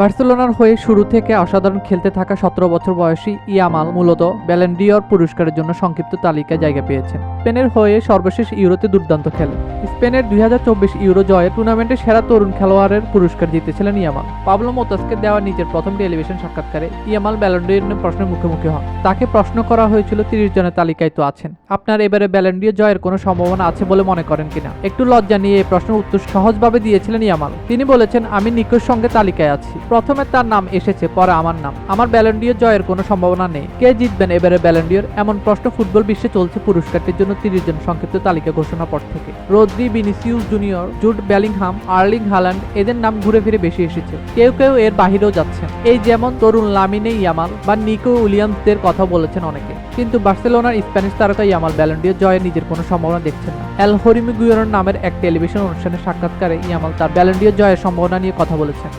বার্সেলোনার হয়ে শুরু থেকে অসাধারণ খেলতে থাকা সতেরো বছর বয়সী ইয়ামাল মূলত ব্যালেন্ডিয়র পুরস্কারের জন্য সংক্ষিপ্ত তালিকায় জায়গা পেয়েছেন। স্পেনের হয়ে সর্বশেষ ইউরোতে দুর্দান্ত খেলে স্পেনের দুই হাজার চব্বিশ ইউরো জয়ে টুর্নামেন্টে সেরা তরুণ খেলোয়াড়ের পুরস্কার জিতেছিলেন ইয়ামাল। পাবলো মোতাসকে দেওয়া নিজের প্রথম টেলিভিশন সাক্ষাৎকারে ইয়ামাল ব্যালেন্ডিয়র নিয়ে প্রশ্নের মুখোমুখি হন। তাকে প্রশ্ন করা হয়েছিল তিরিশ জনের তালিকায় তো আছেন। আপনার এবারে ব্যালেন্ডিয়র জয়ের কোনো সম্ভাবনা আছে বলে মনে করেন কিনা? একটু লজ্জা নিয়ে এই প্রশ্নের উত্তর সহজভাবে দিয়েছিলেন ইয়ামাল। তিনি বলেছেন, আমি নিকোর সঙ্গে তালিকায় আছি। প্রথমে তার নাম এসেছে, পরে আমার নাম। আমার ব্যালেন্ডিয়র জয়ের কোনো সম্ভাবনা নেই। কে জিতবেন এবারে ব্যালেন্ডিয়র এমন প্রশ্ন ফুটবল বিশ্বে চলছে পুরস্কারটির জন্য তিরিশ জন সংক্ষিপ্ত তালিকা ঘোষণা পর থেকে। Rodri Vinicius Junior Jude Bellingham Erling Haaland এদের নাম ঘুরে ফিরে বেশি এসেছে। কেউ কেউ এর বাহিরেও যাচ্ছেন। এই যেমন তরুণ লামিনে ইয়ামাল বা নিকো উইলিয়ামসদের কথা বলেছেন অনেকে। কিন্তু বার্সেলোনার স্প্যানিশ তারকা ইয়ামাল ব্যালেন্ডিয়র জয়ে নিজের কোনো সম্ভাবনা দেখছেন না। এল হরিমিগুয়েরোর নামের এক টেলিভিশন অনুষ্ঠানে সাক্ষাৎকারে ইয়ামাল তার ব্যালেন্ডিয়র জয়ের সম্ভাবনা নিয়ে কথা বলেছেন।